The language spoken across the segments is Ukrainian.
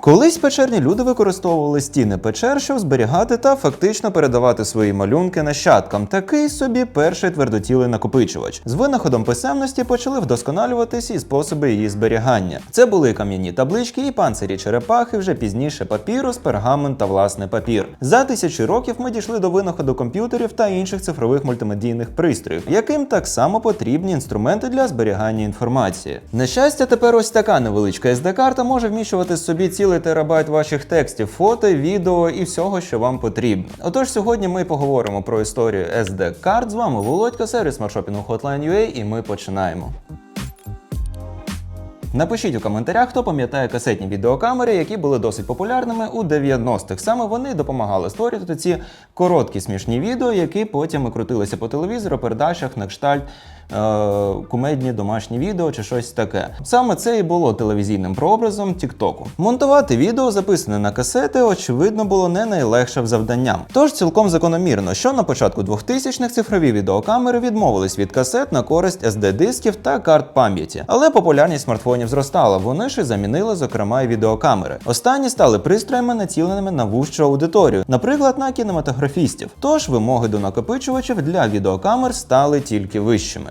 Колись печерні люди використовували стіни печер, щоб зберігати та фактично передавати свої малюнки нащадкам. Такий собі перший твердотілий накопичувач. З винаходом писемності почали вдосконалюватись і способи її зберігання. Це були кам'яні таблички і панцирі черепахи, вже пізніше папірус, пергамент та власне папір. За тисячі років ми дійшли до винаходу комп'ютерів та інших цифрових мультимедійних пристроїв, яким так само потрібні інструменти для зберігання інформації. На щастя, тепер ось така невеличка SD-карта може вміщувати собі цілий терабайт ваших текстів, фото, відео і всього, що вам потрібно. Отож, сьогодні ми поговоримо про історію SD-карт. З вами Володька, сервіс маршопінгу Hotline.ua і ми починаємо. Напишіть у коментарях, хто пам'ятає касетні відеокамери, які були досить популярними у 90-х. Саме вони допомагали створювати ці короткі смішні відео, які потім крутилися по телевізору, передачах на кшталт. Е, Кумедні домашні відео чи щось таке. Саме це і було телевізійним прообразом Тіктоку. Монтувати відео, записане на касети, очевидно, було не найлегшим завданням. Тож цілком закономірно, що на початку 2000-х цифрові відеокамери відмовились від касет на користь SD-дисків та карт пам'яті. Але популярність смартфонів зростала. Вони ж і замінили, зокрема, і відеокамери. Останні стали пристроями, націленими на вужчу аудиторію, наприклад, на кінематографістів. Тож вимоги до накопичувачів для відеокамер стали тільки вищими.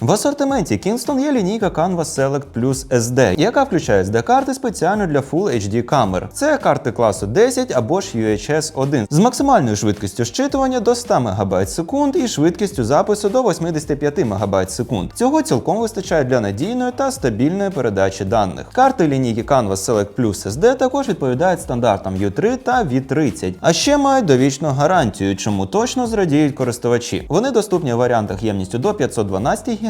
В асортименті Kingston є лінійка Canvas Select Plus SD, яка включає SD-карти спеціально для Full HD камер. Це карти класу 10 або ж UHS 1 з максимальною швидкістю щитування до 100 МБ секунд і швидкістю запису до 85 МБ секунд. Цього цілком вистачає для надійної та стабільної передачі даних. Карти лінійки Canvas Select Plus SD також відповідають стандартам U3 та V30, а ще мають довічну гарантію, чому точно зрадіють користувачі. Вони доступні в варіантах ємністю до 512 ГБ,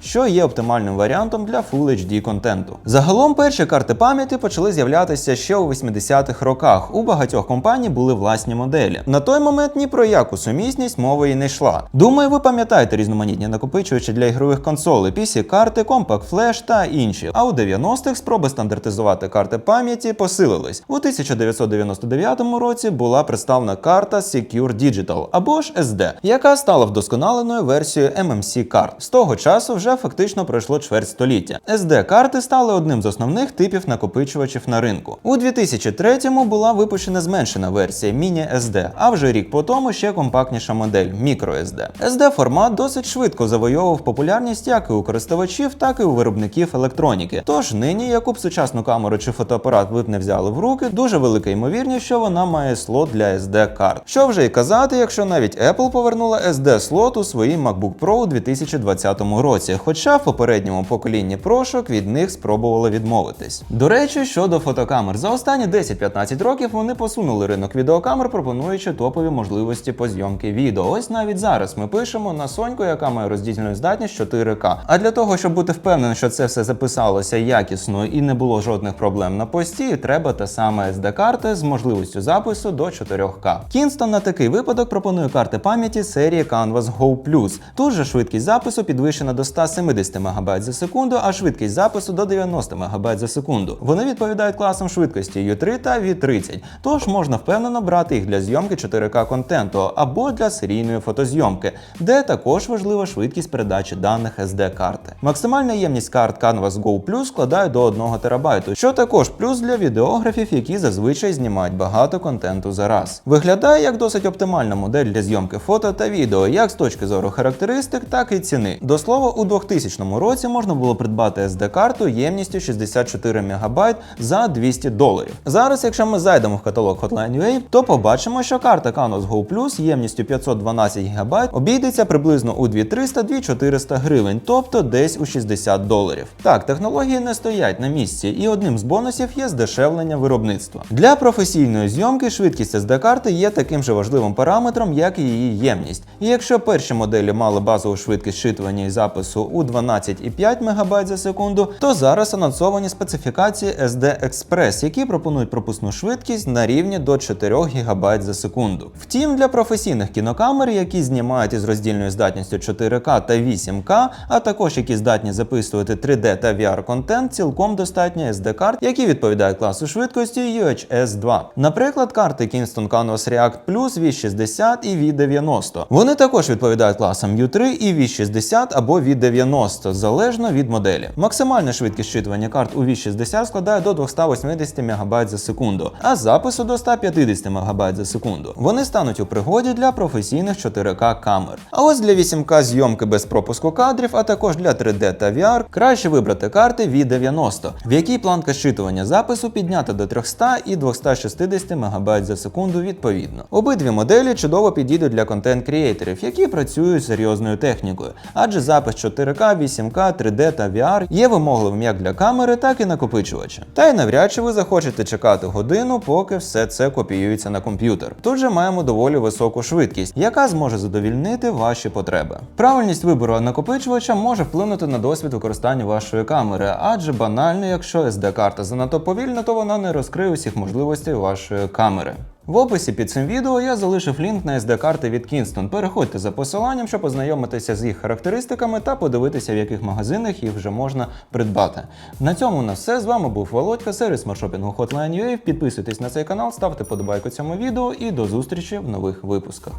що є оптимальним варіантом для Full HD контенту. Загалом перші карти пам'яті почали з'являтися ще у 80-х роках. У багатьох компаній були власні моделі. На той момент ні про яку сумісність мови і не йшла. Думаю, ви пам'ятаєте різноманітні накопичувачі для ігрових консолей, PC-карти, Compact Flash та інші. А у 90-х спроби стандартизувати карти пам'яті посилились. У 1999 році була представлена карта Secure Digital або ж SD, яка стала вдосконаленою версією MMC карт. З того часу вже фактично пройшло чверть століття. SD-карти стали одним з основних типів накопичувачів на ринку. У 2003-му була випущена зменшена версія Mini SD, а вже рік по тому ще компактніша модель MicroSD. SD формат досить швидко завойовував популярність як і у користувачів, так і у виробників електроніки. Тож нині, яку б сучасну камеру чи фотоапарат ви б не взяли в руки, дуже велика ймовірність, що вона має слот для SD карт. Що вже й казати, якщо навіть Apple повернула SD слот у своїй MacBook Pro у 2020 році, хоча в попередньому поколінні прошок від них спробували відмовитись. До речі, щодо фотокамер, за останні 10-15 років вони посунули ринок відеокамер, пропонуючи топові можливості по зйомки відео. Ось навіть зараз ми пишемо на Соньку, яка має роздільну здатність 4К. А для того, щоб бути впевненим, що це все записалося якісно і не було жодних проблем на пості, треба та саме SD-карти з можливістю запису до 4К. Kingston на такий випадок пропонує карти пам'яті серії Canvas Go Plus. Тут же швидкість запису підвищена до 170 МБ за секунду, а швидкість запису до 90 МБ за секунду. Вони відповідають класам швидкості U3 та V30, тож можна впевнено брати їх для зйомки 4К контенту або для серійної фотозйомки, де також важлива швидкість передачі даних SD-карти. Максимальна ємність карт Canvas Go Plus складає до 1 ТБ, що також плюс для відеографів, які зазвичай знімають багато контенту за раз. Виглядає як досить оптимальна модель для зйомки фото та відео, як з точки зору характеристик, так і ціни. До слова, у 2000 році можна було придбати SD-карту ємністю 64 МБ за 200 доларів. Зараз, якщо ми зайдемо в каталог Hotline.ua, то побачимо, що карта Canos Go Plus ємністю 512 ГБ обійдеться приблизно у 2300-2400 гривень, тобто десь у 60 доларів. Так, технології не стоять на місці, і одним з бонусів є здешевлення виробництва. Для професійної зйомки швидкість SD-карти є таким же важливим параметром, як і її ємність. І якщо перші моделі мали базову швидкість щитування запису у 12,5 МБ за секунду, то зараз анонсовані специфікації SD Express, які пропонують пропускну швидкість на рівні до 4 ГБ за секунду. Втім, для професійних кінокамер, які знімають із роздільною здатністю 4К та 8К, а також які здатні записувати 3D та VR контент, цілком достатньо SD-карт, які відповідають класу швидкості UHS 2. Наприклад, карти Kingston Canvas React Plus V60 і V90. Вони також відповідають класам U3 і V60 V60 або V90, залежно від моделі. Максимальна швидкість щитування карт у V60 складає до 280 МБ за секунду, а запису до 150 МБ за секунду. Вони стануть у пригоді для професійних 4К камер. А ось для 8К зйомки без пропуску кадрів, а також для 3D та VR, краще вибрати карти V90, в якій планка щитування запису піднята до 300 і 260 МБ за секунду відповідно. Обидві моделі чудово підійдуть для контент-крієйтерів, які працюють серйозною технікою, адже запис 4К, 8К, 3D та VR є вимогливим як для камери, так і накопичувача. Та й навряд чи ви захочете чекати годину, поки все це копіюється на комп'ютер. Тут же маємо доволі високу швидкість, яка зможе задовільнити ваші потреби. Правильність вибору накопичувача може вплинути на досвід використання вашої камери, адже банально, якщо SD-карта занадто повільна, то вона не розкриє усіх можливостей вашої камери. В описі під цим відео я залишив лінк на SD-карти від Kingston. Переходьте за посиланням, щоб ознайомитися з їх характеристиками та подивитися, в яких магазинах їх вже можна придбати. На цьому у нас все. З вами був Володька, сервіс маршопінгу Hotline.ua. Підписуйтесь на цей канал, ставте подобайку цьому відео і до зустрічі в нових випусках.